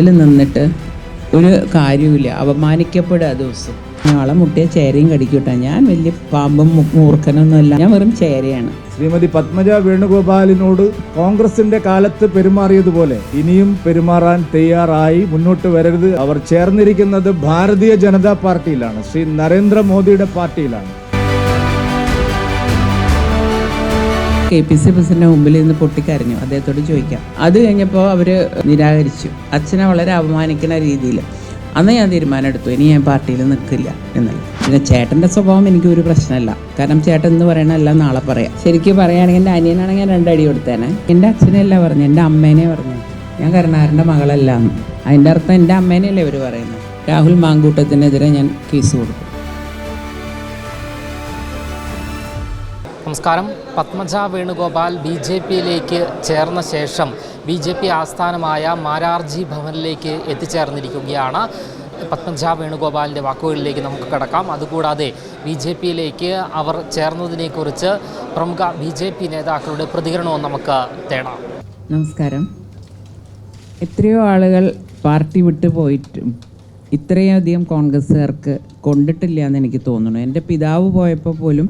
ഇതിൽ നിന്നിട്ട് ഒരു കാര്യവുമില്ല. അപമാനിക്കപ്പെടുക ദിവസം. നാളെ മുട്ടിയ ചേരയും കടിക്കൂട്ട ഞാൻ വലിയ പാമ്പും മൂർഖനൊന്നുമല്ല. ഞാൻ വെറും ചേരയാണ്. ശ്രീമതി പത്മജ വേണുഗോപാലിനോട് കോൺഗ്രസിന്റെ കാലത്ത് പെരുമാറിയതുപോലെ ഇനിയും പെരുമാറാൻ തയ്യാറായി മുന്നോട്ട് വരരുത്. അവർ ചേർന്നിരിക്കുന്നത് ഭാരതീയ ജനതാ പാർട്ടിയിലാണ്. ശ്രീ നരേന്ദ്രമോദിയുടെ പാർട്ടിയിലാണ്. കെ പി സി പ്രസിഡന്റ് മുമ്പിൽ നിന്ന് പൊട്ടിക്കരഞ്ഞു. അദ്ദേഹത്തോട് ചോദിക്കാം. അത് കഴിഞ്ഞപ്പോൾ അവർ നിരാകരിച്ചു. അച്ഛനെ വളരെ അപമാനിക്കുന്ന രീതിയിൽ. അന്ന് ഞാൻ തീരുമാനം എടുത്തു ഇനി ഞാൻ പാർട്ടിയിൽ നിൽക്കില്ല എന്നല്ല പിന്നെ ചേട്ടന്റെ സ്വഭാവം എനിക്ക് ഒരു പ്രശ്നമല്ല. കാരണം ചേട്ടൻ എന്ന് പറയണല്ല നാളെ പറയാം. ശരിക്കും പറയുകയാണെങ്കിൽ എന്റെ അനിയനാണെങ്കിൽ ഞാൻ രണ്ടടി കൊടുത്തേനെ. എന്റെ അച്ഛനെയല്ല പറഞ്ഞു എന്റെ അമ്മേനെ പറഞ്ഞു ഞാൻ കരുണാകരന്റെ മകളല്ല അതിന്റെ അർത്ഥം എന്റെ അമ്മേനെയല്ലേ ഇവർ പറയുന്നത്? രാഹുൽ മാങ്കൂട്ടത്തിനെതിരെ ഞാൻ കേസ് കൊടുക്കും നമസ്കാരം. പത്മജ വേണുഗോപാൽ ബി ജെ പിയിലേക്ക് ചേർന്ന ശേഷം ബി ജെ പി ആസ്ഥാനമായ മാരാർജി ഭവനിലേക്ക് എത്തിച്ചേർന്നിരിക്കുകയാണ്. പത്മജ വേണുഗോപാലിന്റെ വാക്കുകളിലേക്ക് നമുക്ക് കടക്കാം. അതുകൂടാതെ ബി ജെ പിയിലേക്ക് അവർ ചേർന്നതിനെക്കുറിച്ച് പ്രമുഖ ബി ജെ പി നേതാക്കളുടെ പ്രതികരണവും നമുക്ക് തേടാം. നമസ്കാരം. എത്രയോ ആളുകൾ പാർട്ടി വിട്ടു പോയിട്ടും ഇത്രയധികം കോൺഗ്രസ്സുകാർക്ക് കൊണ്ടിട്ടില്ല എന്ന് എനിക്ക് തോന്നുന്നു. എന്റെ പിതാവ് പോയപ്പോൾ പോലും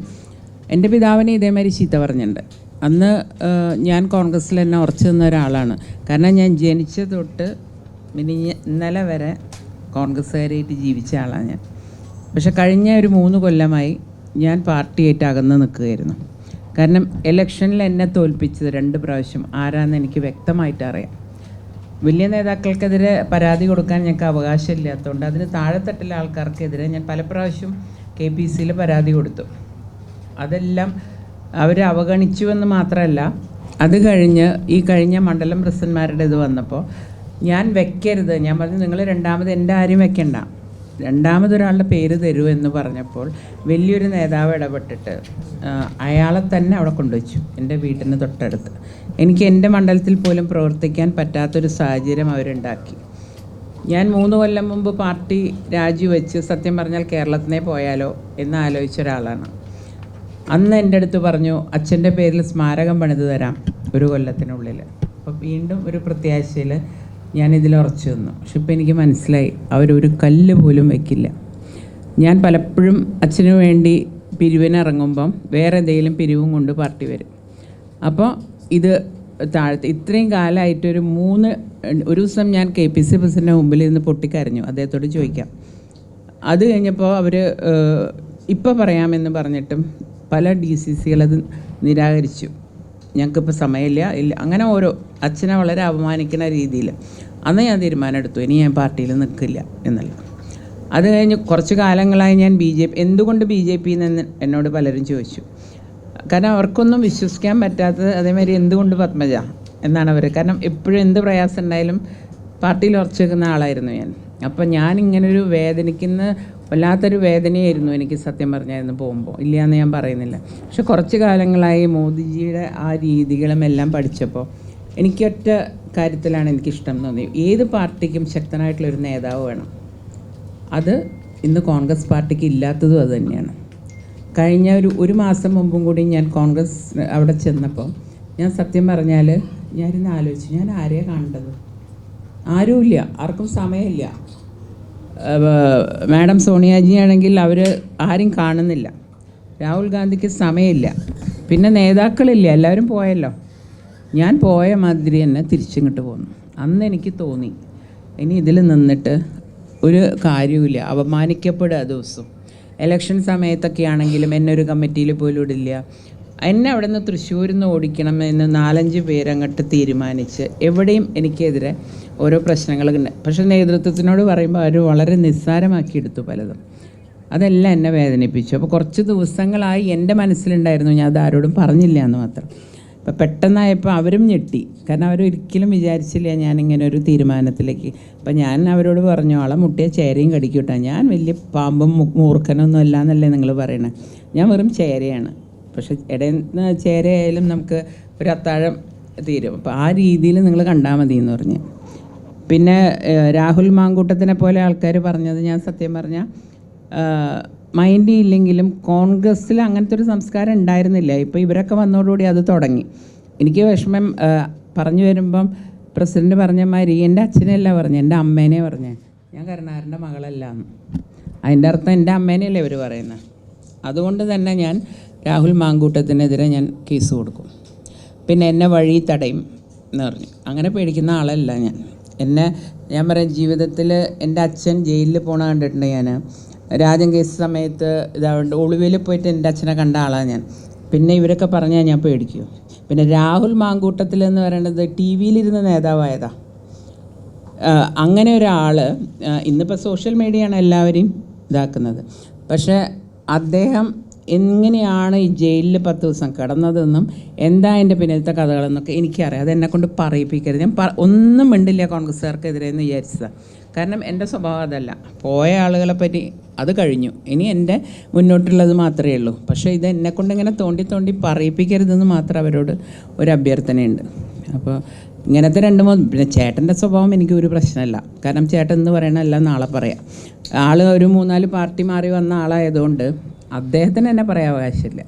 എന്റെ പിതാവിനെ ഇതേമാതിരി ചീത്ത പറഞ്ഞിട്ടുണ്ട്. അന്ന് ഞാൻ കോൺഗ്രസ്സിൽ തന്നെ ഉറച്ചു നിന്ന ഒരാളാണ്. കാരണം ഞാൻ ജനിച്ച തൊട്ട് മിനിഞ്ഞ ഇന്നലെ വരെ കോൺഗ്രസ്സുകാരായിട്ട് ജീവിച്ച ആളാണ് ഞാൻ. പക്ഷെ കഴിഞ്ഞ ഒരു മൂന്ന് കൊല്ലമായി ഞാൻ പാർട്ടിയായിട്ട് അകന്ന് നിൽക്കുകയായിരുന്നു. കാരണം ഇലക്ഷനിൽ എന്നെ തോൽപ്പിച്ചത് രണ്ട് പ്രാവശ്യം. ആരാന്ന് എനിക്ക് വ്യക്തമായിട്ട് അറിയാം. വലിയ നേതാക്കൾക്കെതിരെ പരാതി കൊടുക്കാൻ ഞങ്ങൾക്ക് അവകാശമില്ലാത്തതുകൊണ്ട് അതിന് താഴെത്തട്ടിലെ ആൾക്കാർക്കെതിരെ ഞാൻ പല പ്രാവശ്യം കെ പി സിയിൽ പരാതി കൊടുത്തു. അതെല്ലാം അവരെ അവഗണിച്ചുവെന്ന് മാത്രമല്ല അത് കഴിഞ്ഞ് ഈ കഴിഞ്ഞ മണ്ഡലം പ്രസിഡന്മാരുടെ ഇത് വന്നപ്പോൾ ഞാൻ വെക്കരുത്. ഞാൻ പറഞ്ഞു നിങ്ങൾ രണ്ടാമത് എന്റെ ആരും വെക്കണ്ട. രണ്ടാമതൊരാളുടെ പേര് തരൂ എന്ന് പറഞ്ഞപ്പോൾ വലിയൊരു നേതാവ് ഇടപെട്ടിട്ട് അയാളെ തന്നെ അവിടെ കൊണ്ടുവച്ചു എന്റെ വീട്ടിന് തൊട്ടടുത്ത്. എനിക്ക് എന്റെ മണ്ഡലത്തിൽ പോലും പ്രവർത്തിക്കാൻ പറ്റാത്തൊരു സാഹചര്യം അവരുണ്ടാക്കി. ഞാൻ മൂന്ന് കൊല്ലം മുമ്പ് പാർട്ടി രാജിവെച്ച് സത്യം പറഞ്ഞാൽ കേരളത്തിനെ പോയാലോ എന്ന് ആലോചിച്ച ഒരാളാണ്. അന്ന് എന്റെ അടുത്ത് പറഞ്ഞു അച്ഛന്റെ പേരിൽ സ്മാരകം പണിത് തരാം ഒരു കൊല്ലത്തിനുള്ളിൽ. അപ്പോൾ വീണ്ടും ഒരു പ്രത്യാശയിൽ ഞാൻ ഇതിൽ ഉറച്ചു നിന്നു. പക്ഷെ ഇപ്പം എനിക്ക് മനസ്സിലായി അവരൊരു കല്ല് പോലും വെക്കില്ല. ഞാൻ പലപ്പോഴും അച്ഛന് വേണ്ടി പിരിവിനിറങ്ങുമ്പം വേറെ എന്തെങ്കിലും പിരിവും കൊണ്ട് പാർട്ടി വരും. അപ്പോൾ ഇത് താഴത്ത് ഇത്രയും കാലമായിട്ട് ഒരു മൂന്ന് ഒരു ദിവസം ഞാൻ കെ പി സി പ്രസിഡന്റെ മുമ്പിൽ നിന്ന് പൊട്ടിക്കരഞ്ഞു അദ്ദേഹത്തോട് ചോദിക്കാം. അത് കഴിഞ്ഞപ്പോൾ അവർ ഇപ്പോൾ പറയാമെന്ന് പറഞ്ഞിട്ടും പല ഡി സി സികൾ അത് നിരാകരിച്ചു. ഞങ്ങൾക്കിപ്പോൾ സമയമില്ല. ഇല്ല അങ്ങനെ ഓരോ അച്ഛനെ വളരെ അപമാനിക്കുന്ന രീതിയിൽ അന്ന് ഞാൻ തീരുമാനം എടുത്തു ഇനി ഞാൻ പാർട്ടിയിൽ നിൽക്കില്ല എന്നല്ല അത് കഴിഞ്ഞ് കുറച്ച് കാലങ്ങളായി ഞാൻ ബി ജെ പി എന്തുകൊണ്ട് ബി ജെ പി എന്ന് എന്നോട് പലരും ചോദിച്ചു. കാരണം അവർക്കൊന്നും വിശ്വസിക്കാൻ പറ്റാത്തത് അതേമാതിരി എന്തുകൊണ്ട് പത്മജ എന്നാണ് അവർ കാരണം എപ്പോഴും എന്ത് പ്രയാസം ഉണ്ടായാലും പാർട്ടിയിൽ ഉറച്ചു വെക്കുന്ന ആളായിരുന്നു ഞാൻ. അപ്പം ഞാൻ ഇങ്ങനൊരു വേദനിക്കുന്ന വല്ലാത്തൊരു വേദനയായിരുന്നു എനിക്ക് സത്യം പറഞ്ഞായിരുന്നു പോകുമ്പോൾ. ഇല്ല എന്ന് ഞാൻ പറയുന്നില്ല. പക്ഷെ കുറച്ച് കാലങ്ങളായി മോദിജിയുടെ ആ രീതികളും എല്ലാം പഠിച്ചപ്പോൾ എനിക്കൊറ്റ കാര്യത്തിലാണ് എനിക്കിഷ്ടം തോന്നി ഏത് പാർട്ടിക്കും ശക്തനായിട്ടുള്ളൊരു നേതാവ് വേണം. അത് ഇന്ന് കോൺഗ്രസ് പാർട്ടിക്ക് ഇല്ലാത്തതും അത് തന്നെയാണ്. കഴിഞ്ഞ ഒരു ഒരു മാസം മുമ്പും കൂടി ഞാൻ കോൺഗ്രസ് അവിടെ ചെന്നപ്പോൾ ഞാൻ സത്യം പറഞ്ഞാൽ ഞാനിന്ന് ആലോചിച്ചു ഞാൻ ആരെയാണ് കാണേണ്ടത് ആരുമില്ല ആർക്കും സമയമില്ല. മാഡം സോണിയാജി ആണെങ്കിൽ അവർ ആരും കാണുന്നില്ല. രാഹുൽ ഗാന്ധിക്ക് സമയമില്ല. പിന്നെ നേതാക്കളില്ല. എല്ലാവരും പോയല്ലോ. ഞാൻ പോയ മാതിരി തന്നെ തിരിച്ചിങ്ങോട്ട് പോന്നു. അന്ന് എനിക്ക് തോന്നി ഇനി ഇതിൽ നിന്നിട്ട് ഒരു കാര്യവുമില്ല. അപമാനിക്കപ്പെടുക ദിവസം. ഇലക്ഷൻ സമയത്തൊക്കെ ആണെങ്കിലും എന്നെ ഒരു കമ്മിറ്റിയിൽ പോലും ഇടില്ല. എന്നെ അവിടെ നിന്ന് തൃശ്ശൂരിൽ നിന്ന് ഓടിക്കണം എന്ന് നാലഞ്ച് പേരങ്ങോട്ട് തീരുമാനിച്ച് എവിടെയും എനിക്കെതിരെ ഓരോ പ്രശ്നങ്ങളൊക്കെ പക്ഷേ നേതൃത്വത്തിനോട് പറയുമ്പോൾ അവർ വളരെ നിസ്സാരമാക്കി എടുത്തു പലതും. അതെല്ലാം എന്നെ വേദനിപ്പിച്ചു. അപ്പോൾ കുറച്ച് ദിവസങ്ങളായി എന്റെ മനസ്സിലുണ്ടായിരുന്നു ഞാൻ അത് ആരോടും പറഞ്ഞില്ല എന്ന് മാത്രം. അപ്പോൾ പെട്ടെന്നായപ്പോൾ അവരും ഞെട്ടി. കാരണം അവരൊരിക്കലും വിചാരിച്ചില്ല ഞാനിങ്ങനെ ഒരു തീരുമാനത്തിലേക്ക്. അപ്പം ഞാൻ അവരോട് പറഞ്ഞു ആളെ മുട്ടിയ ചേരയും കടിക്കൂട്ടാ. ഞാൻ വലിയ പാമ്പും മൂർഖനൊന്നും അല്ല എന്നല്ലേ നിങ്ങൾ പറയണേ. ഞാൻ വെറും ചേരയാണ്. പക്ഷെ ഇടയിൽ ചേരയായാലും നമുക്ക് ഒരു അത്താഴം തീരും. അപ്പോൾ ആ രീതിയിൽ നിങ്ങൾ കണ്ടാൽ മതി എന്ന് പറഞ്ഞ്. പിന്നെ രാഹുൽ മാങ്കൂട്ടത്തിനെ പോലെ ആൾക്കാർ പറഞ്ഞത് ഞാൻ സത്യം പറഞ്ഞാൽ മൈൻഡ് ഇല്ലെങ്കിലും കോൺഗ്രസ്സിൽ അങ്ങനത്തെ ഒരു സംസ്കാരം ഉണ്ടായിരുന്നില്ല. ഇപ്പോൾ ഇവരൊക്കെ വന്നതോടുകൂടി അത് തുടങ്ങി. എനിക്ക് വിഷമം പറഞ്ഞു വരുമ്പം പ്രസിഡന്റ് പറഞ്ഞ മാതിരി എന്റെ അച്ഛനെയല്ല പറഞ്ഞു എന്റെ അമ്മേനെ പറഞ്ഞേ. ഞാൻ കരുണാകരന്റെ മകളല്ല എന്ന്. അതിന്റെ അർത്ഥം എന്റെ അമ്മേനെയല്ലേ ഇവർ പറയുന്നത് അതുകൊണ്ട് തന്നെ ഞാൻ രാഹുൽ മാങ്കൂട്ടത്തിനെതിരെ ഞാൻ കേസ് കൊടുക്കും. പിന്നെ എന്നെ വഴി തടയും എന്ന് പറഞ്ഞു. അങ്ങനെ പേടിക്കുന്ന ആളല്ല ഞാൻ. എന്നെ ഞാൻ പറയാം ജീവിതത്തിൽ എന്റെ അച്ഛൻ ജയിലിൽ പോണ കണ്ടിട്ടുണ്ട് ഞാൻ രാജൻ കേസ് സമയത്ത് ഇതാവുണ്ട് ഒളിവിൽ പോയിട്ട് എന്റെ അച്ഛനെ കണ്ട ആളാണ് ഞാൻ. പിന്നെ ഇവരൊക്കെ പറഞ്ഞാൽ ഞാൻ പേടിക്കും. പിന്നെ രാഹുൽ മാങ്കൂട്ടത്തിൽ എന്ന് പറയുന്നത് ടി വിയിലിരുന്ന നേതാവായതാ. അങ്ങനെ ഒരാൾ ഇന്നിപ്പോൾ സോഷ്യൽ മീഡിയയാണ് എല്ലാവരെയും ഇതാക്കുന്നത്. പക്ഷേ അദ്ദേഹം എങ്ങനെയാണ് ഈ ജയിലിൽ പത്ത് ദിവസം കിടന്നതെന്നും എന്താ എന്റെ പിന്നിലത്തെ കഥകളെന്നൊക്കെ എനിക്കറിയാം. അതെന്നെ കൊണ്ട് പറയിപ്പിക്കരുത്. ഞാൻ ഒന്നും മിണ്ടില്ല കോൺഗ്രസ്സുകാർക്കെതിരെ എന്ന് വിചാരിച്ചതാണ് കാരണം എന്റെ സ്വഭാവം അതല്ല. പോയ ആളുകളെ പറ്റി അത് കഴിഞ്ഞു. ഇനി എന്റെ മുന്നോട്ടുള്ളത് മാത്രമേ ഉള്ളൂ. പക്ഷേ ഇത് എന്നെ കൊണ്ട് ഇങ്ങനെ തോണ്ടി തോണ്ടി പറയിപ്പിക്കരുതെന്ന് മാത്രം അവരോട് ഒരു അഭ്യർത്ഥനയുണ്ട്. അപ്പോൾ ഇങ്ങനത്തെ രണ്ട് മൂന്ന് പിന്നെ ചേട്ടന്റെ സ്വഭാവം എനിക്ക് ഒരു പ്രശ്നമല്ല. കാരണം ചേട്ടൻ എന്ന് പറയണല്ല നാളെ പറയാം. ആൾ ഒരു മൂന്നാൽ പാർട്ടി മാറി വന്ന ആളായതുകൊണ്ട് അദ്ദേഹത്തിന് തന്നെ പറയാൻ അവകാശമില്ല.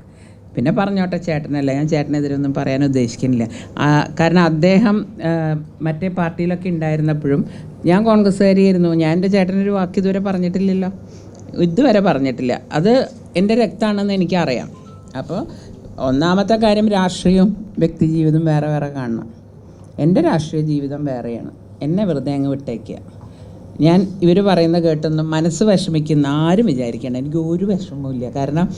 പിന്നെ പറഞ്ഞോട്ടെ ചേട്ടനല്ല? ഞാൻ ചേട്ടനെതിരെ ഒന്നും പറയാൻ ഉദ്ദേശിക്കുന്നില്ല. കാരണം അദ്ദേഹം മറ്റേ പാർട്ടിയിലൊക്കെ ഉണ്ടായിരുന്നപ്പോഴും ഞാൻ കോൺഗ്രസ്സുകാരിയായിരുന്നു. ഞാൻ എന്റെ ചേട്ടനൊരു വാക്ക് ഇതുവരെ പറഞ്ഞിട്ടില്ലല്ലോ. ഇതുവരെ പറഞ്ഞിട്ടില്ല. അത് എന്റെ രക്തമാണെന്ന് എനിക്കറിയാം. അപ്പോൾ ഒന്നാമത്തെ കാര്യം രാഷ്ട്രീയവും വ്യക്തി ജീവിതവും വേറെ വേറെ കാണണം. എന്റെ രാഷ്ട്രീയ ജീവിതം വേറെയാണ്. എന്നെ വെറുതെ അങ്ങ് വിട്ടേക്കുക. ഞാൻ ഇവർ പറയുന്ന കേട്ടൊന്നും മനസ്സ് വിഷമിക്കുന്ന ആരും വിചാരിക്കേണ്ട. എനിക്ക് ഒരു വിഷമവുമില്ല. കാരണം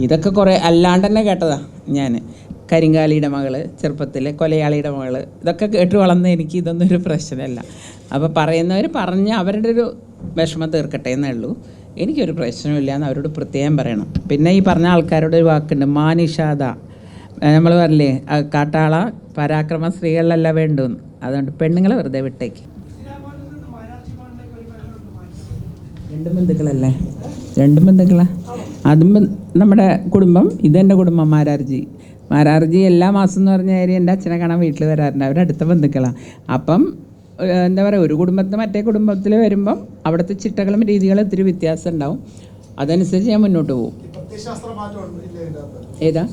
ഇതൊക്കെ കുറേ അല്ലാണ്ട് തന്നെ കേട്ടതാ ഞാൻ കരിങ്കാലിയുടെ മകൾ ചെറുപ്പത്തിൽ കൊലയാളിയുടെ മകൾ ഇതൊക്കെ കേട്ട് വളർന്ന എനിക്ക് ഇതൊന്നും ഒരു പ്രശ്നമല്ല. അപ്പോൾ പറയുന്നവർ പറഞ്ഞ് അവരുടെ ഒരു വിഷമം തീർക്കട്ടെ എന്നേ ഉള്ളൂ എനിക്കൊരു പ്രശ്നമില്ല എന്ന് അവരോട് പ്രത്യേകം പറയണം. പിന്നെ ഈ പറഞ്ഞ ആൾക്കാരോട് ഒരു വാക്കുണ്ട് മാനിഷാദ. നമ്മൾ പറഞ്ഞില്ലേ കാട്ടാള പരാക്രമ സ്ത്രീകളിലല്ല വേണ്ടു അതുകൊണ്ട് പെണ്ണുങ്ങളെ വെറുതെ വിട്ടേക്ക്. രണ്ടും ബന്ധുക്കളല്ലേ? രണ്ടും ബന്ധുക്കളാ? അതും നമ്മുടെ കുടുംബം ഇതെന്റെ കുടുംബം മാരാർജി. മാരാർജി എല്ലാ മാസം എന്ന് പറഞ്ഞ കാര്യം എന്റെ അച്ഛനെ കാണാൻ വീട്ടിൽ വരാറുണ്ട്. അവർ അടുത്ത ബന്ധുക്കളാണ് അപ്പം എന്താ പറയുക ഒരു കുടുംബത്തിൽ മറ്റേ കുടുംബത്തിൽ വരുമ്പം അവിടുത്തെ ചിട്ടകളും രീതികളും ഇത്തിരി വ്യത്യാസം ഉണ്ടാവും. അതനുസരിച്ച് ഞാൻ മുന്നോട്ട് പോകും? ഏതാ?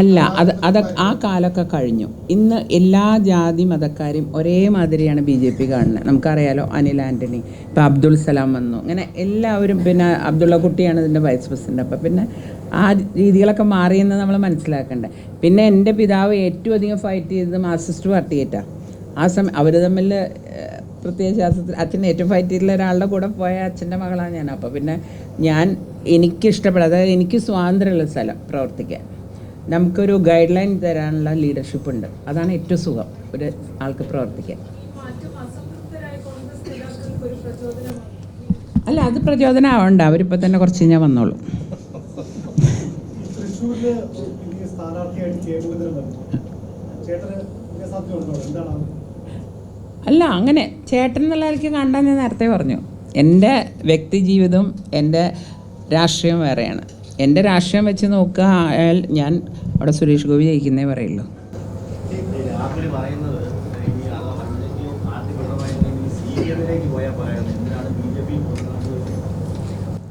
അല്ല അത് അത് ആ കാലമൊക്കെ കഴിഞ്ഞു. ഇന്ന് എല്ലാ ജാതി മതക്കാരും ഒരേ മാതിരിയാണ് ബി ജെ പി കാണുന്നത്. നമുക്കറിയാലോ അനിൽ ആന്റണി ഇപ്പം അബ്ദുൾ സലാം വന്നു. അങ്ങനെ എല്ലാവരും പിന്നെ അബ്ദുള്ള കുട്ടിയാണ് ഇതിന്റെ വൈസ് പ്രസിഡന്റ് അപ്പം പിന്നെ ആ രീതികളൊക്കെ മാറിയെന്ന് നമ്മൾ മനസ്സിലാക്കണ്ടേ. പിന്നെ എന്റെ പിതാവ് ഏറ്റവും അധികം ഫൈറ്റ് ചെയ്തത് മാർക്സിസ്റ്റ് പാർട്ടിയേറ്റാണ് ആ സമയം അവർ തമ്മിൽ പ്രത്യേക ശാസ്ത്രത്തിൽ അച്ഛൻ ഏറ്റവും ഫൈറ്റ് ചെയ്തിട്ടുള്ള ഒരാളുടെ കൂടെ പോയ അച്ഛന്റെ മകളാണ് ഞാൻ. അപ്പോൾ പിന്നെ ഞാൻ എനിക്കിഷ്ടപ്പെടും അതായത് എനിക്ക് സ്വാതന്ത്ര്യമുള്ള സ്ഥലം പ്രവർത്തിക്കാൻ. നമുക്കൊരു ഗൈഡ് ലൈൻ തരാനുള്ള ലീഡർഷിപ്പ് ഉണ്ട്. അതാണ് ഏറ്റവും സുഖം ഒരു ആൾക്ക് പ്രവർത്തിക്കാൻ. അല്ല അത് പ്രചോദനം ആവണ്ട. അവരിപ്പോൾ തന്നെ കുറച്ച് കഴിഞ്ഞാൽ വന്നോളൂ. സ്ഥാനാർത്ഥിയായിട്ട് ചേട്ടന് സാധ്യത ഉണ്ടോ എന്താണ് അല്ല അങ്ങനെ ചേട്ടൻ എന്നുള്ള നിലയ്ക്ക് കണ്ടാൽ ഞാൻ നേരത്തെ പറഞ്ഞു. എന്റെ വ്യക്തി ജീവിതവും എന്റെ രാഷ്ട്രീയം വേറെയാണ്. എന്റെ രാഷ്ട്രീയം വെച്ച് നോക്കുക ആയാൽ ഞാൻ അവിടെ സുരേഷ് ഗോപി ജയിക്കുന്നേ പറയുള്ളൂ.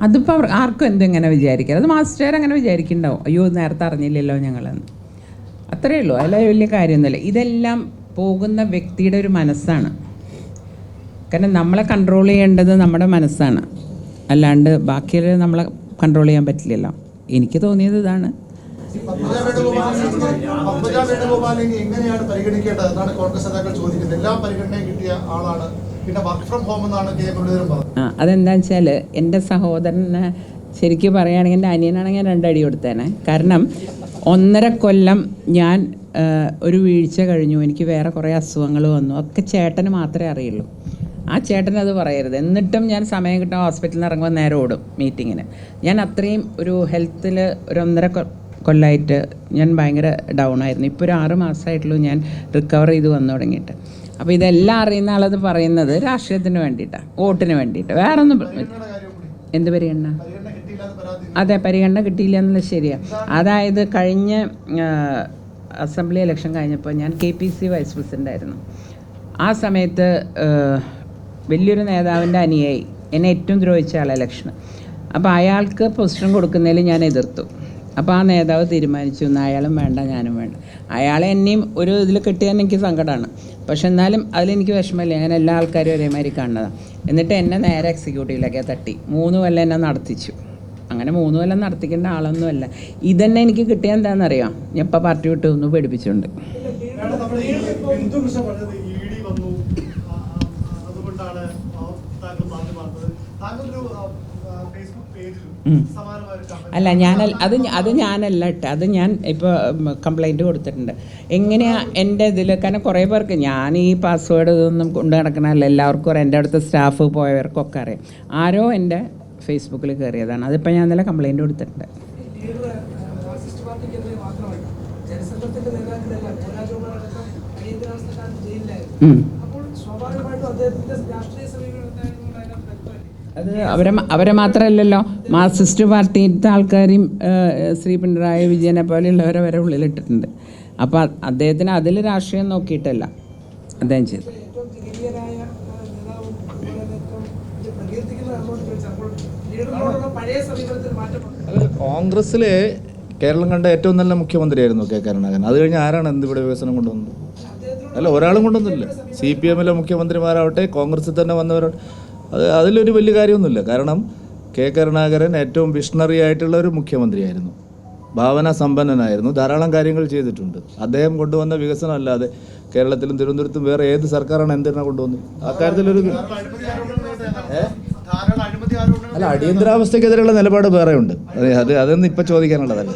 അതിപ്പോൾ അവർ ആർക്കും എന്തെങ്ങനെ വിചാരിക്കാം അത് മാസ്റ്റർ അങ്ങനെ വിചാരിക്കുന്നുണ്ടാവും. അയ്യോ നേരത്തെ അറിഞ്ഞില്ലല്ലോ ഞങ്ങളെന്ന്. അത്രയേ ഉള്ളൂ. അല്ല വലിയ കാര്യമൊന്നുമില്ല. ഇതെല്ലാം പോകുന്ന വ്യക്തിയുടെ ഒരു മനസ്സാണ്. കാരണം നമ്മളെ കൺട്രോൾ ചെയ്യേണ്ടത് നമ്മുടെ മനസ്സാണ്. അല്ലാണ്ട് ബാക്കിയുള്ള നമ്മളെ കൺട്രോൾ ചെയ്യാൻ പറ്റില്ലല്ലോ. എനിക്ക് തോന്നിയത് ഇതാണ്. എങ്ങനെയാണ് പരിഗണിക്കേണ്ടത് കോൺഗ്രസ് നേതാക്കൾ ചോദിക്കുന്നത് കിട്ടിയ ആളാണ് പിന്നെ വർക്ക് ഫ്രം ഹോം എന്നാണ് വെച്ചാൽ എന്റെ സഹോദരനെ ശരിക്കും പറയുകയാണെങ്കിൽ എന്റെ അനിയനാണെങ്കിൽ ഞാൻ രണ്ടടി കൊടുത്തേനെ. കാരണം ഒന്നര കൊല്ലം ഞാൻ ഒരു വീഴ്ച കഴിഞ്ഞു. എനിക്ക് വേറെ കുറേ അസുഖങ്ങൾ വന്നു. ഒക്കെ ചേട്ടന് മാത്രമേ അറിയുള്ളൂ. ആ ചേട്ടൻ അത് പറയരുത്. എന്നിട്ടും ഞാൻ സമയം കിട്ടുന്ന ഹോസ്പിറ്റലിൽ നിന്ന് ഇറങ്ങുമ്പോൾ നേരെ ഓടും മീറ്റിങ്ങിന്. ഞാൻ അത്രയും ഒരു ഹെൽത്തിൽ ഒരു ഒന്നര കൊല്ലായിട്ട് കൊല്ലമായിട്ട് ഞാൻ ഭയങ്കര ഡൗൺ ആയിരുന്നു. ഇപ്പോൾ ഒരു ആറ് മാസമായിട്ടുള്ളൂ ഞാൻ റിക്കവർ ചെയ്ത് വന്നു തുടങ്ങിയിട്ട്. അപ്പോൾ ഇതെല്ലാം അറിയുന്ന ആളത് പറയുന്നത് രാഷ്ട്രീയത്തിന് വേണ്ടിയിട്ടാണ് വോട്ടിന് വേണ്ടിയിട്ട്. വേറെ ഒന്നും എന്ത് പരിഗണന? അതെ പരിഗണന കിട്ടിയില്ല എന്നുള്ളത് ശരിയാണ് അതായത് കഴിഞ്ഞ അസംബ്ലി ഇലക്ഷൻ കഴിഞ്ഞപ്പോൾ ഞാൻ K P C vice president ആയിരുന്നു ആ സമയത്ത് വലിയൊരു നേതാവിന്റെ അനുയായി എന്നെ ഏറ്റവും ദ്രോഹിച്ച ആൾ ഇലക്ഷൻ അപ്പോൾ അയാൾക്ക് പൊസിഷൻ കൊടുക്കുന്നതിൽ ഞാൻ എതിർത്തു. അപ്പോൾ ആ നേതാവ് തീരുമാനിച്ചു എന്നാൽ അയാളും വേണ്ട ഞാനും വേണ്ട. അയാളെ എന്നെയും ഒരു ഇതിൽ കിട്ടിയാൽ എനിക്ക് സങ്കടമാണ് പക്ഷെ എന്നാലും അതിലെനിക്ക് വിഷമമില്ല. ഞാൻ എല്ലാ ആൾക്കാരും ഒരേമാതിരി കാണുന്നതാണ് എന്നിട്ട് എന്നെ നേരെ എക്സിക്യൂട്ടീവിലൊക്കെ തട്ടി. മൂന്ന് കൊല്ലം എന്നെ നടത്തിച്ചു. അങ്ങനെ മൂന്ന് കൊല്ലം നടത്തിക്കേണ്ട ആളൊന്നുമല്ല. ഇതന്നെ എനിക്ക് കിട്ടിയ എന്താണെന്നറിയാം? ഞാൻ ഇപ്പം പാർട്ടി വിട്ട് ഒന്ന് പേടിപ്പിച്ചുണ്ട് അല്ല ഞാൻ അത് അത് ഞാനല്ല ഇട്ട് അത് ഞാൻ ഇപ്പോൾ കംപ്ലൈന്റ് കൊടുത്തിട്ടുണ്ട്. എങ്ങനെയാ എന്റെ ഇതിൽ കാരണം കുറേ പേർക്ക് ഞാൻ ഈ പാസ്വേഡ് ഇതൊന്നും കൊണ്ട് നടക്കണമല്ല എല്ലാവർക്കും അറിയാം. എന്റെ അടുത്ത സ്റ്റാഫ് പോയവർക്കൊക്കെ അറിയാം. ആരോ എന്റെ ഫേസ്ബുക്കിൽ കയറിയതാണ്. അതിപ്പോൾ ഞാൻ നല്ല കംപ്ലൈന്റ് കൊടുത്തിട്ടുണ്ട്. അത് അവരെ അവരെ മാത്രമല്ലല്ലോ മാർക്സിസ്റ്റ് പാർട്ടിയിലത്തെ ആൾക്കാരെയും ശ്രീ പിണറായി വിജയനെ പോലെയുള്ളവരെ വരെ ഉള്ളിലിട്ടിട്ടുണ്ട്. അപ്പോൾ അദ്ദേഹത്തിന് അതിൽ രാഷ്ട്രീയം നോക്കിയിട്ടല്ല. അദ്ദേഹം ചെയ്തത് ഏറ്റവും ജനകീയനായ ആ, നേതാവും അതുപോലെ തന്നെ ഏറ്റവും ഇത് പ്രകീർത്തിക്കുന്നതാണോന്ന് ചോദിച്ചാൽ അപ്പോൾ ലീഡറിനോടുള്ള പഴയ സമീപനത്തിൽ മാറ്റമുണ്ട് അത് കോൺഗ്രസ്സിലെ കേരളം കണ്ട ഏറ്റവും നല്ല മുഖ്യമന്ത്രിയായിരുന്നു കെ കരുണാകരൻ. അത് കഴിഞ്ഞ് ആരാണ് എന്ത് ഇവിടെ വികസനം കൊണ്ടുവന്നത്? അല്ല ഒരാളും കൊണ്ടൊന്നുമില്ല സി പി എമ്മിലെ മുഖ്യമന്ത്രിമാരാവട്ടെ കോൺഗ്രസിൽ തന്നെ വന്നവരാവട്ടെ അത് അതിലൊരു വലിയ കാര്യമൊന്നുമില്ല. കാരണം കെ കരുണാകരൻ ഏറ്റവും വിഷണറി ആയിട്ടുള്ള ഒരു മുഖ്യമന്ത്രിയായിരുന്നു. ഭാവന സമ്പന്നനായിരുന്നു. ധാരാളം കാര്യങ്ങൾ ചെയ്തിട്ടുണ്ട്. അദ്ദേഹം കൊണ്ടുവന്ന വികസനം അല്ലാതെ കേരളത്തിലും തിരുവനന്തപുരത്തും വേറെ ഏത് സർക്കാരാണ് എന്തിനാണ് കൊണ്ടുവന്നത്? അക്കാര്യത്തിലൊരു അഴിമതി അല്ല അടിയന്തരാവസ്ഥക്കെതിരെയുള്ള നിലപാട് വേറെ ഉണ്ട് അതെ അത് അതൊന്നും ഇപ്പം ചോദിക്കാനുള്ളതല്ല.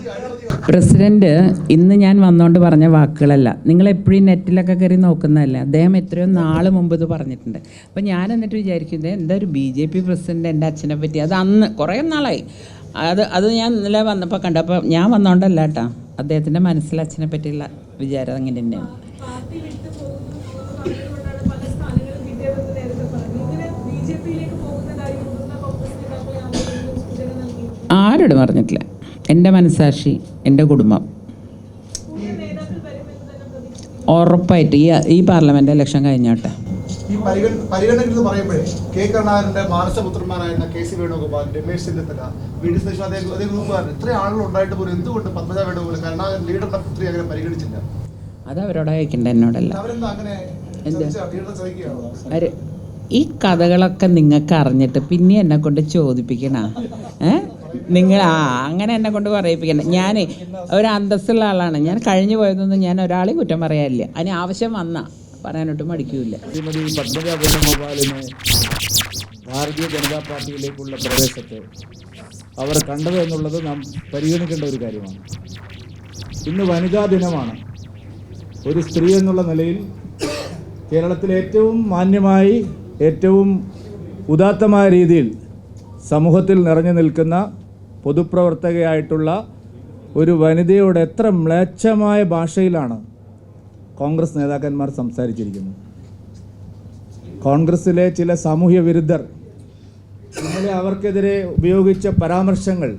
പ്രസിഡന്റ് ഇന്ന് ഞാൻ വന്നുകൊണ്ട് പറഞ്ഞ വാക്കുകളല്ല. നിങ്ങൾ എപ്പോഴും നെറ്റിലൊക്കെ കയറി നോക്കുന്നതല്ലേ? അദ്ദേഹം എത്രയോ നാൾ മുമ്പ് ഇത് പറഞ്ഞിട്ടുണ്ട്. അപ്പം ഞാൻ എന്നിട്ട് വിചാരിക്കുന്നത് എന്താ ഒരു ബി ജെ പി പ്രസിഡന്റ് എന്റെ അച്ഛനെ പറ്റി? അത് അന്ന് കുറേ നാളായി. അത് അത് ഞാൻ ഇന്നലെ വന്നപ്പോൾ കണ്ടു. അപ്പോൾ ഞാൻ വന്നോണ്ടല്ല കേട്ടോ. അദ്ദേഹത്തിന്റെ മനസ്സിൽ അച്ഛനെ പറ്റിയുള്ള വിചാരം അങ്ങനെ തന്നെയാണ് പാർട്ടി വിട്ടു പോകുന്നു പറഞ്ഞുകൊണ്ടാണ് പല സ്ഥാനങ്ങളും കിട്ടിയതെന്ന് നേരത്തെ പറഞ്ഞു ഇങ്ങനെ ബി ജെ പിയിലേക്ക് പോകുന്ന കാര്യം മുതിർന്ന കോൺഗ്രസ് നേതാക്കളെ ആളുകളും സൂചന നൽകി ആരോടും പറഞ്ഞിട്ടില്ല എന്റെ മനസാക്ഷി എന്റെ കുടുംബം. ഉറപ്പായിട്ട് ഈ ഈ പാർലമെന്റ് ഇലക്ഷൻ കഴിഞ്ഞോട്ടെ. ഈ പരിഗണ പരിഗണനയ്ക്ക് എന്ന് പറയുമ്പോഴേ കെ. കരുണാകരന്റെ മാനസപുത്രന്മാരായിരുന്ന K. C. Venugopal Ramesh Chennithala V. D. Satheesan അദ്ദേഹം അതേ ഗ്രൂപ്പുകാരൻ ഇത്രയും ആളുകൾ ഉണ്ടായിട്ട് പോലും എന്തുകൊണ്ട് പത്മജ വേണുഗോപാൽ കരുണാകരൻ ലീഡറുടെ പുത്രി അങ്ങനെ പരിഗണിച്ചില്ല? അത് അവരോട് അയക്കണ്ട എന്നോടല്ല. ഈ കഥകളൊക്കെ നിങ്ങൾക്ക് അറിഞ്ഞിട്ട് പിന്നെ എന്നെ കൊണ്ട് ചോദിപ്പിക്കണ? ഏ? നിങ്ങൾ ആ അങ്ങനെ എന്നെ കൊണ്ട് പറയിപ്പിക്കണ്ട. ഞാൻ ഒരു അന്തസ്സുള്ള ആളാണ്. ഞാൻ കഴിഞ്ഞു പോയതൊന്നും ഞാൻ ഒരാളെ കുറ്റം പറയാനില്ല. അതിന് ആവശ്യം വന്ന പറയാനൊട്ടും മടിക്കൂല ഭാരതീയ ജനതാ പാർട്ടിയിലേക്കുള്ള പ്രവേശത്തെ അവർ കണ്ടത് എന്നുള്ളത് നാം പരിഗണിക്കേണ്ട ഒരു കാര്യമാണ്. ഇന്ന് വനിതാ ദിനമാണ്. ഒരു സ്ത്രീ എന്നുള്ള നിലയിൽ കേരളത്തിൽ ഏറ്റവും മാന്യമായി ഏറ്റവും ഉദാത്തമായ രീതിയിൽ സമൂഹത്തിൽ നിറഞ്ഞു നിൽക്കുന്ന പൊതുപ്രവർത്തകയായിട്ടുള്ള ഒരു വനിതയോട് എത്ര മ്ലേച്ഛമായ ഭാഷയിലാണ് കോൺഗ്രസ് നേതാക്കന്മാർ സംസാരിച്ചിരിക്കുന്നത്? കോൺഗ്രസ്സിലെ ചില സാമൂഹ്യ വിരുദ്ധർ ഇന്നലെ അവർക്കെതിരെ ഉപയോഗിച്ച പരാമർശങ്ങൾ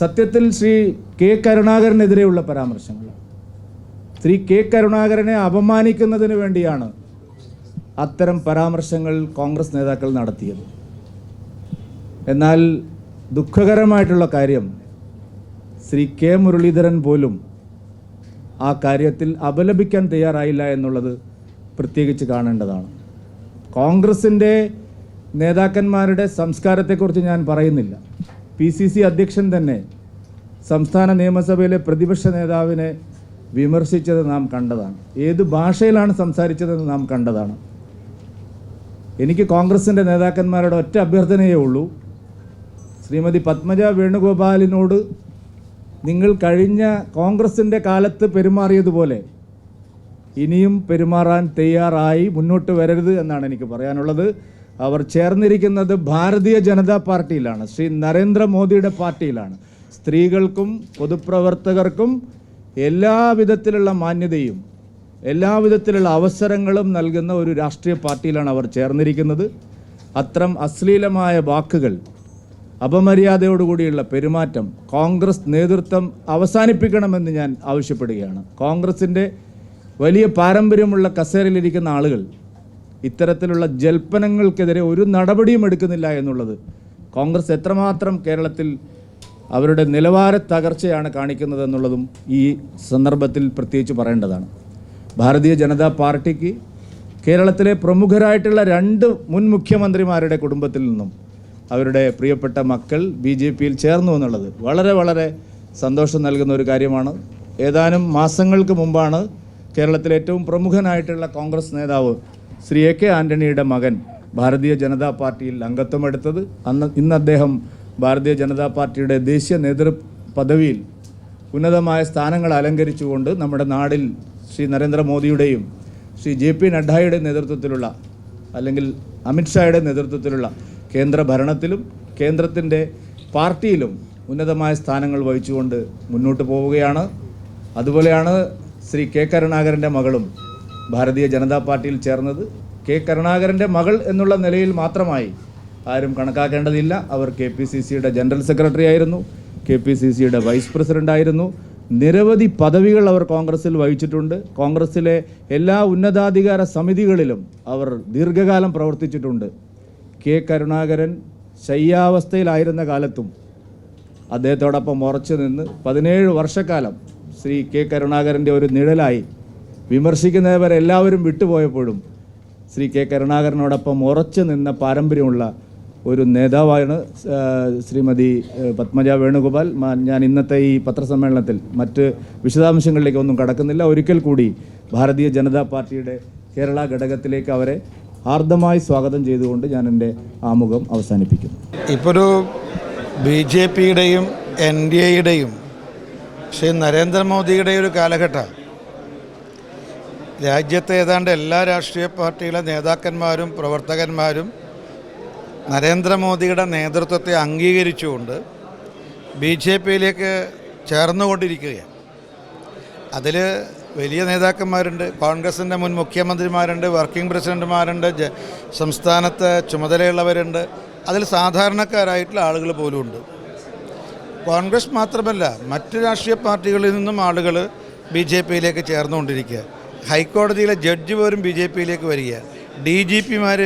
സത്യത്തിൽ ശ്രീ കെ കരുണാകരനെതിരെയുള്ള പരാമർശങ്ങൾ. ശ്രീ കെ കരുണാകരനെ അപമാനിക്കുന്നതിന് വേണ്ടിയാണ് അത്തരം പരാമർശങ്ങൾ കോൺഗ്രസ് നേതാക്കൾ നടത്തിയത്. എന്നാൽ ദുഃഖകരമായിട്ടുള്ള കാര്യം ശ്രീ കെ മുരളീധരൻ പോലും ആ കാര്യത്തിൽ അപലപിക്കാൻ തയ്യാറായില്ല എന്നുള്ളത് പ്രത്യേകിച്ച് കാണേണ്ടതാണ്. കോൺഗ്രസിന്റെ നേതാക്കന്മാരുടെ സംസ്കാരത്തെക്കുറിച്ച് ഞാൻ പറയുന്നില്ല. പി സി സി അധ്യക്ഷൻ തന്നെ സംസ്ഥാന നിയമസഭയിലെ പ്രതിപക്ഷ നേതാവിനെ വിമർശിച്ചത് നാം കണ്ടതാണ്. ഏത് ഭാഷയിലാണ് സംസാരിച്ചതെന്ന് നാം കണ്ടതാണ്. എനിക്ക് കോൺഗ്രസിന്റെ നേതാക്കന്മാരുടെ ഒറ്റ അഭ്യർത്ഥനയേ ഉള്ളൂ. ശ്രീമതി പത്മജ വേണുഗോപാലിനോട് നിങ്ങൾ കഴിഞ്ഞ കോൺഗ്രസിന്റെ കാലത്ത് പെരുമാറിയതുപോലെ ഇനിയും പെരുമാറാൻ തയ്യാറായി മുന്നോട്ട് വരരുത് എന്നാണ് എനിക്ക് പറയാനുള്ളത്. അവർ ചേർന്നിരിക്കുന്നത് ഭാരതീയ ജനതാ പാർട്ടിയിലാണ് ശ്രീ നരേന്ദ്രമോദിയുടെ പാർട്ടിയിലാണ്. സ്ത്രീകൾക്കും പൊതുപ്രവർത്തകർക്കും എല്ലാവിധത്തിലുള്ള മാന്യതയും എല്ലാവിധത്തിലുള്ള അവസരങ്ങളും നൽകുന്ന ഒരു രാഷ്ട്രീയ പാർട്ടിയിലാണ് അവർ ചേർന്നിരിക്കുന്നത്. അത്തരം അശ്ലീലമായ വാക്കുകൾ അപമര്യാദയോടുകൂടിയുള്ള പെരുമാറ്റം കോൺഗ്രസ് നേതൃത്വം അവസാനിപ്പിക്കണമെന്ന് ഞാൻ ആവശ്യപ്പെടുകയാണ്. കോൺഗ്രസിന്റെ വലിയ പാരമ്പര്യമുള്ള കസേരയിലിരിക്കുന്ന ആളുകൾ ഇത്തരത്തിലുള്ള ജൽപ്പനങ്ങൾക്കെതിരെ ഒരു നടപടിയും എടുക്കുന്നില്ല എന്നുള്ളത് കോൺഗ്രസ് എത്രമാത്രം കേരളത്തിൽ അവരുടെ നിലവാര തകർച്ചയാണ് കാണിക്കുന്നതെന്നുള്ളതും ഈ സന്ദർഭത്തിൽ പ്രത്യേകിച്ച് പറയേണ്ടതാണ്. ഭാരതീയ ജനതാ പാർട്ടിക്ക് കേരളത്തിലെ പ്രമുഖരായിട്ടുള്ള രണ്ട് മുൻ മുഖ്യമന്ത്രിമാരുടെ കുടുംബത്തിൽ നിന്നും അവരുടെ പ്രിയപ്പെട്ട മക്കൾ ബി ജെ പിയിൽ ചേർന്നു എന്നുള്ളത് വളരെ വളരെ സന്തോഷം നൽകുന്ന ഒരു കാര്യമാണ്. ഏതാനും മാസങ്ങൾക്ക് മുമ്പാണ് കേരളത്തിലെ ഏറ്റവും പ്രമുഖനായിട്ടുള്ള കോൺഗ്രസ് നേതാവ് ശ്രീ എ കെ ആന്റണിയുടെ മകൻ ഭാരതീയ ജനതാ പാർട്ടിയിൽ അംഗത്വം എടുത്തത്. അന്ന് ഇന്ന് അദ്ദേഹം ഭാരതീയ ജനതാ പാർട്ടിയുടെ ദേശീയ നേതൃ പദവിയിൽ ഉന്നതമായ സ്ഥാനങ്ങൾ അലങ്കരിച്ചുകൊണ്ട് നമ്മുടെ നാടിൽ ശ്രീ നരേന്ദ്രമോദിയുടെയും ശ്രീ ജെ പി നഡ്ഡയുടെ നേതൃത്വത്തിലുള്ള അല്ലെങ്കിൽ അമിത്ഷായുടെ നേതൃത്വത്തിലുള്ള കേന്ദ്ര ഭരണത്തിലും കേന്ദ്രത്തിന്റെ പാർട്ടിയിലും ഉന്നതമായ സ്ഥാനങ്ങൾ വഹിച്ചുകൊണ്ട് മുന്നോട്ട് പോവുകയാണ്. അതുപോലെയാണ് ശ്രീ കെ കരുണാകരന്റെ മകളും ഭാരതീയ ജനതാ പാർട്ടിയിൽ ചേർന്നത്. കെ കരുണാകരന്റെ മകൾ എന്നുള്ള നിലയിൽ മാത്രമായി ആരും കണക്കാക്കേണ്ടതില്ല. അവർ കെ പി സി സിയുടെ ജനറൽ സെക്രട്ടറി ആയിരുന്നു. കെ പി സി സിയുടെ വൈസ് പ്രസിഡന്റ് ആയിരുന്നു. നിരവധി പദവികൾ അവർ കോൺഗ്രസിൽ വഹിച്ചിട്ടുണ്ട്. കോൺഗ്രസിലെ എല്ലാ ഉന്നതാധികാര സമിതികളിലും അവർ ദീർഘകാലം പ്രവർത്തിച്ചിട്ടുണ്ട്. കെ കരുണാകരൻ ശയ്യാവസ്ഥയിലായിരുന്ന കാലത്തും അദ്ദേഹത്തോടൊപ്പം ഉറച്ചു നിന്ന് പതിനേഴ് വർഷക്കാലം ശ്രീ കെ കരുണാകരന്റെ ഒരു നിഴലായി വിമർശിക്കുന്നവരെല്ലാവരും വിട്ടുപോയപ്പോഴും ശ്രീ കെ കരുണാകരനോടൊപ്പം ഉറച്ചു നിന്ന പാരമ്പര്യമുള്ള ഒരു നേതാവാണ് ശ്രീമതി പത്മജ വേണുഗോപാൽ. ഞാൻ ഇന്നത്തെ ഈ പത്രസമ്മേളനത്തിൽ മറ്റ് വിശദാംശങ്ങളിലേക്കൊന്നും കടക്കുന്നില്ല. ഒരിക്കൽ കൂടി ഭാരതീയ ജനതാ പാർട്ടിയുടെ കേരള ഘടകത്തിലേക്ക് അവരെ ആർദ്രമായി സ്വാഗതം ചെയ്തുകൊണ്ട് ഞാൻ എന്റെ ആമുഖം അവസാനിപ്പിക്കുന്നു. ഇപ്പോൾ ഒരു ബി ജെ പിയുടെയും എൻ ഡി എയുടെയും ശ്രീ നരേന്ദ്രമോദിയുടെ ഒരു കാലഘട്ടം. രാജ്യത്തെ ഏതാണ്ട് എല്ലാ രാഷ്ട്രീയ പാർട്ടിയിലെ നേതാക്കന്മാരും പ്രവർത്തകന്മാരും നരേന്ദ്രമോദിയുടെ നേതൃത്വത്തെ അംഗീകരിച്ചുകൊണ്ട് ബി ജെ പിയിലേക്ക് ചേർന്നുകൊണ്ടിരിക്കുകയാണ്. അതിൽ വലിയ നേതാക്കന്മാരുണ്ട്. കോൺഗ്രസിന്റെ മുൻ മുഖ്യമന്ത്രിമാരുണ്ട് വർക്കിംഗ് പ്രസിഡന്റുമാരുണ്ട് സംസ്ഥാനത്തെ ചുമതലയുള്ളവരുണ്ട്. അതിൽ സാധാരണക്കാരായിട്ടുള്ള ആളുകൾ പോലും ഉണ്ട്. കോൺഗ്രസ് മാത്രമല്ല മറ്റ് രാഷ്ട്രീയ പാർട്ടികളിൽ നിന്നും ആളുകൾ ബി ജെ പിയിലേക്ക് ചേർന്നുകൊണ്ടിരിക്കുക. ഹൈക്കോടതിയിലെ ജഡ്ജി പോലും ബി ജെ പിയിലേക്ക് വരിക. ഡി ജി പിമാർ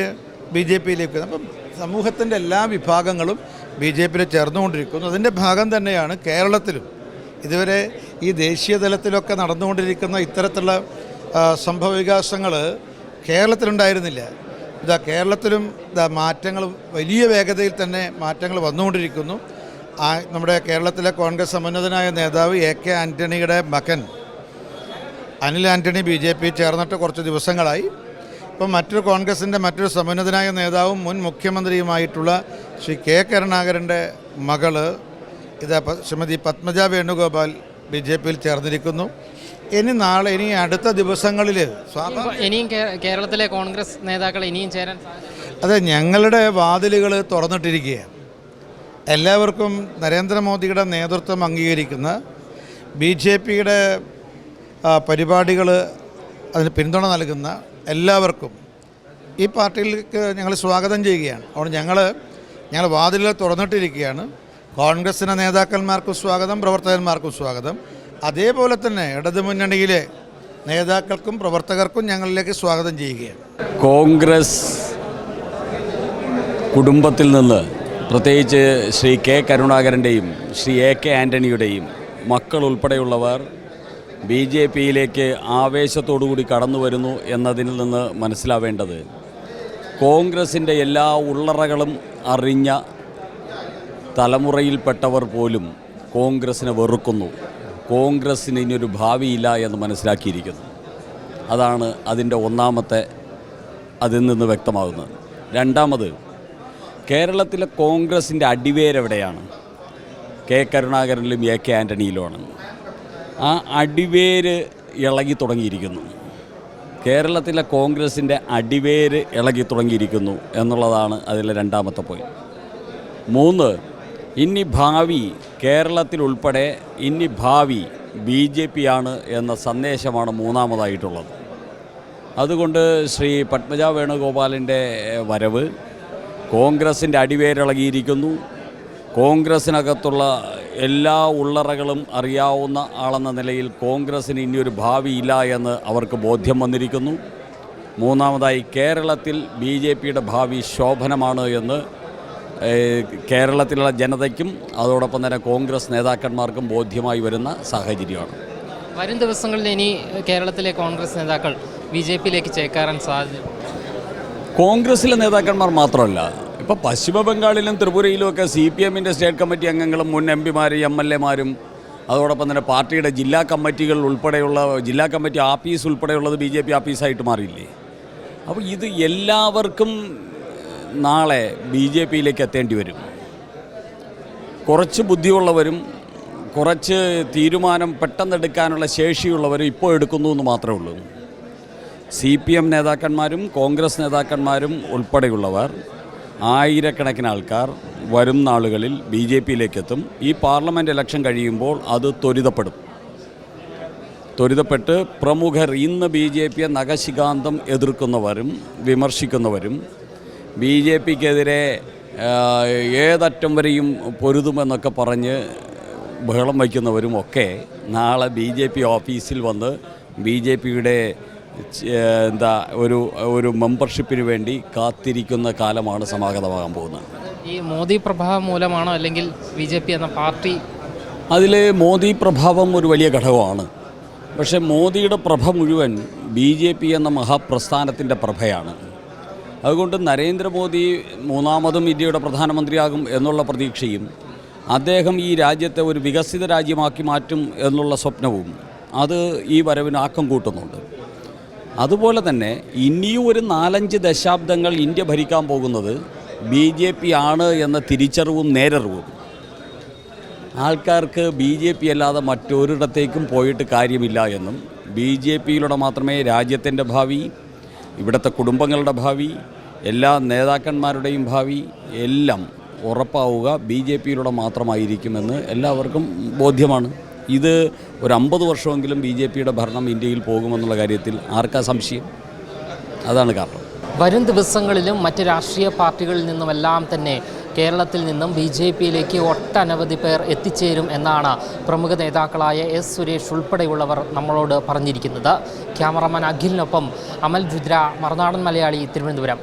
ബി ജെ പിയിലേക്ക് അപ്പം സമൂഹത്തിന്റെ എല്ലാ വിഭാഗങ്ങളും ബി ജെ പിയിൽ ചേർന്നുകൊണ്ടിരിക്കുന്നു. അതിന്റെ ഭാഗം തന്നെയാണ് കേരളത്തിലും. ഇതുവരെ ഈ ദേശീയ തലത്തിലൊക്കെ നടന്നുകൊണ്ടിരിക്കുന്ന ഇത്തരത്തിലുള്ള സംഭവ വികാസങ്ങൾ കേരളത്തിലുണ്ടായിരുന്നില്ല. ഇതാ കേരളത്തിലും ഇതാ മാറ്റങ്ങൾ വലിയ വേഗതയിൽ തന്നെ മാറ്റങ്ങൾ വന്നുകൊണ്ടിരിക്കുന്നു. നമ്മുടെ കേരളത്തിലെ കോൺഗ്രസ് സമുന്നതനായ നേതാവ് എ കെ ആന്റണിയുടെ മകൻ Anil Antony B J P ചേർന്നിട്ട് കുറച്ച് ദിവസങ്ങളായി. ഇപ്പം മറ്റൊരു കോൺഗ്രസിന്റെ മറ്റൊരു സമുന്നതനായ നേതാവും മുൻ മുഖ്യമന്ത്രിയുമായിട്ടുള്ള ശ്രീ കെ കരുണാകരന്റെ മകൾ ഇത് ശ്രീമതി പത്മജ വേണുഗോപാൽ ബി ജെ പിയിൽ ചേർന്നിരിക്കുന്നു. ഇനി നാളെ ഇനി അടുത്ത ദിവസങ്ങളിൽ ഇനിയും കേരളത്തിലെ കോൺഗ്രസ് നേതാക്കൾ ഇനിയും ചേരാൻ അതെ ഞങ്ങളുടെ വാതിലുകൾ തുറന്നിട്ടിരിക്കുകയാണ്. എല്ലാവർക്കും നരേന്ദ്രമോദിയുടെ നേതൃത്വം അംഗീകരിക്കുന്ന ബി ജെ പിയുടെ പരിപാടികൾ അതിന് പിന്തുണ നൽകുന്ന എല്ലാവർക്കും ഈ പാർട്ടിയിലേക്ക് ഞങ്ങൾ സ്വാഗതം ചെയ്യുകയാണ്. അതുകൊണ്ട് ഞങ്ങൾ ഞങ്ങൾ വാതിലുകൾ തുറന്നിട്ടിരിക്കുകയാണ്. കോൺഗ്രസിന്റെ നേതാക്കന്മാർക്കും സ്വാഗതം പ്രവർത്തകന്മാർക്കും സ്വാഗതം. അതേപോലെ തന്നെ ഇടതുമുന്നണിയിലെ നേതാക്കൾക്കും പ്രവർത്തകർക്കും ഞങ്ങളിലേക്ക് സ്വാഗതം ചെയ്യുകയാണ്. കോൺഗ്രസ് കുടുംബത്തിൽ നിന്ന് പ്രത്യേകിച്ച് ശ്രീ കെ കരുണാകരന്റെയും ശ്രീ എ കെ ആന്റണിയുടെയും മക്കൾ ഉൾപ്പെടെയുള്ളവർ ബി ജെ പിയിലേക്ക് ആവേശത്തോടുകൂടി കടന്നു വരുന്നു എന്നതിൽ നിന്ന് മനസ്സിലാവേണ്ടത് കോൺഗ്രസിന്റെ എല്ലാ ഉള്ളറകളും അറിഞ്ഞ തലമുറയിൽപ്പെട്ടവർ പോലും കോൺഗ്രസിനെ വെറുക്കുന്നു. കോൺഗ്രസ്സിന് ഇനിയൊരു ഭാവിയില്ല എന്ന് മനസ്സിലാക്കിയിരിക്കുന്നു. അതാണ് അതിന്റെ ഒന്നാമത്തെ അതിൽ നിന്ന് വ്യക്തമാകുന്നത്. രണ്ടാമത് കേരളത്തിലെ കോൺഗ്രസിന്റെ അടിവേരെവിടെയാണ് കെ കരുണാകരനിലും എ കെ ആന്റണിയിലുമാണ് ആ അടിവേര് ഇളകി തുടങ്ങിയിരിക്കുന്നു. കേരളത്തിലെ കോൺഗ്രസിന്റെ അടിവേര് ഇളകി തുടങ്ങിയിരിക്കുന്നു എന്നുള്ളതാണ് അതിലെ രണ്ടാമത്തെ പോയിന്റ് മൂന്ന് ഇനി ഭാവി കേരളത്തിലുൾപ്പെടെ ഇനി ഭാവി ബി ജെ പി ആണ് എന്ന സന്ദേശമാണ് മൂന്നാമതായിട്ടുള്ളത്. അതുകൊണ്ട് ശ്രീ പത്മജ വേണുഗോപാലിന്റെ വരവ് കോൺഗ്രസിന്റെ അടിവേരിളകിയിരിക്കുന്നു. കോൺഗ്രസിനകത്തുള്ള എല്ലാ ഉള്ളറകളും അറിയാവുന്ന ആളെന്ന നിലയിൽ കോൺഗ്രസ്സിന് ഇനിയൊരു ഭാവിയില്ല എന്ന് അവർക്ക് ബോധ്യം വന്നിരിക്കുന്നു. മൂന്നാമതായി കേരളത്തിൽ ബി ജെ പിയുടെ ഭാവി ശോഭനമാണ് എന്ന് കേരളത്തിലുള്ള ജനതയ്ക്കും അതോടൊപ്പം തന്നെ കോൺഗ്രസ് നേതാക്കന്മാർക്കും ബോധ്യമായി വരുന്ന സാഹചര്യമാണ്. വരും ദിവസങ്ങളിൽ ഇനി കേരളത്തിലെ കോൺഗ്രസ് നേതാക്കൾ ബി ജെ പിയിലേക്ക് ചേക്കാറാൻ സാധ്യത കോൺഗ്രസിലെ നേതാക്കന്മാർ മാത്രമല്ല ഇപ്പോൾ പശ്ചിമ ബംഗാളിലും ത്രിപുരയിലും ഒക്കെ സി പി എമ്മിന്റെ സ്റ്റേറ്റ് കമ്മിറ്റി അംഗങ്ങളും മുൻ എം പിമാരും എം എൽ എമാരും അതോടൊപ്പം തന്നെ പാർട്ടിയുടെ ജില്ലാ കമ്മിറ്റികൾ ഉൾപ്പെടെയുള്ള ജില്ലാ കമ്മിറ്റി ആഫീസ് ഉൾപ്പെടെയുള്ളത് ബി ജെ പി ആഫീസായിട്ട് മാറിയില്ലേ? അപ്പോൾ ഇത് എല്ലാവർക്കും നാളെ ബി ജെ പിയിലേക്ക് എത്തേണ്ടി വരും. കുറച്ച് ബുദ്ധിയുള്ളവരും കുറച്ച് തീരുമാനം പെട്ടെന്നെടുക്കാനുള്ള ശേഷിയുള്ളവരും ഇപ്പോൾ എടുക്കുന്നു എന്ന് മാത്രമേ ഉള്ളൂ. സി പി എം നേതാക്കന്മാരും കോൺഗ്രസ് നേതാക്കന്മാരും ഉൾപ്പെടെയുള്ളവർ ആയിരക്കണക്കിന് ആൾക്കാർ വരും നാളുകളിൽ ബി ജെ പിയിലേക്കെത്തും ഈ പാർലമെന്റ് ഇലക്ഷൻ കഴിയുമ്പോൾ അത് ത്വരിതപ്പെടും. ത്വരിതപ്പെട്ട് പ്രമുഖർ ഇന്ന് ബി ജെ പിയെ നഖശികാന്തം എതിർക്കുന്നവരും വിമർശിക്കുന്നവരും ബി ജെ പിക്കെതിരെ ഏതറ്റം വരെയും പൊരുതുമെന്നൊക്കെ പറഞ്ഞ് ബഹളം വയ്ക്കുന്നവരും ഒക്കെ നാളെ ബി ജെ പി ഓഫീസിൽ വന്ന് ബി ജെ പിയുടെ എന്താ ഒരു ഒരു മെമ്പർഷിപ്പിന് വേണ്ടി കാത്തിരിക്കുന്ന കാലമാണ് സമാഗതമാകാൻ പോകുന്നത്. ഈ മോദി പ്രഭാവം മൂലമാണോ അല്ലെങ്കിൽ ബി ജെ പി എന്ന പാർട്ടി? അതിൽ മോദി പ്രഭാവം ഒരു വലിയ ഘടകമാണ്. പക്ഷേ മോദിയുടെ പ്രഭ മുഴുവൻ ബി ജെ പി എന്ന മഹാപ്രസ്ഥാനത്തിന്റെ പ്രഭയാണ്. അതുകൊണ്ട് നരേന്ദ്രമോദി മൂന്നാമതും ഇന്ത്യയുടെ പ്രധാനമന്ത്രിയാകും എന്നുള്ള പ്രതീക്ഷയും അദ്ദേഹം ഈ രാജ്യത്തെ ഒരു വികസിത രാജ്യമാക്കി മാറ്റും എന്നുള്ള സ്വപ്നവും അത് ഈ വരവിന് ആക്കം കൂട്ടുന്നുണ്ട്. അതുപോലെ തന്നെ ഇനിയും ഒരു നാലഞ്ച് ദശാബ്ദങ്ങൾ ഇന്ത്യ ഭരിക്കാൻ പോകുന്നത് ബി ജെ പി ആണ് എന്ന തിരിച്ചറിവും നേരറിവും. ആൾക്കാർക്ക് ബി ജെ പി അല്ലാതെ മറ്റൊരിടത്തേക്കും പോയിട്ട് കാര്യമില്ല എന്നും ബി ജെ പിയിലൂടെ മാത്രമേ രാജ്യത്തിന്റെ ഭാവി ഇവിടുത്തെ കുടുംബങ്ങളുടെ ഭാവി എല്ലാ നേതാക്കന്മാരുടെയും ഭാവി എല്ലാം ഉറപ്പാവുക ബി ജെ പിയിലൂടെ മാത്രമായിരിക്കുമെന്ന് എല്ലാവർക്കും ബോധ്യമാണ്. ഇത് ഒരു അമ്പത് വർഷമെങ്കിലും ബി ജെ പിയുടെ ഭരണം ഇന്ത്യയിൽ പോകുമെന്നുള്ള കാര്യത്തിൽ ആർക്കാ സംശയം? അതാണ് കാരണം. വരും ദിവസങ്ങളിലും മറ്റ് രാഷ്ട്രീയ പാർട്ടികളിൽ നിന്നുമെല്ലാം തന്നെ കേരളത്തിൽ നിന്നും ബി ജെ പിയിലേക്ക് ഒട്ടനവധി പേർ എത്തിച്ചേരും എന്നാണ് പ്രമുഖ നേതാക്കളായ എസ് സുരേഷ് ഉൾപ്പെടെയുള്ളവർ നമ്മളോട് പറഞ്ഞിരിക്കുന്നത്. ക്യാമറമാൻ അഖിലിനൊപ്പം അമൽ രുദ്ര മറുനാടൻ മലയാളി തിരുവനന്തപുരം.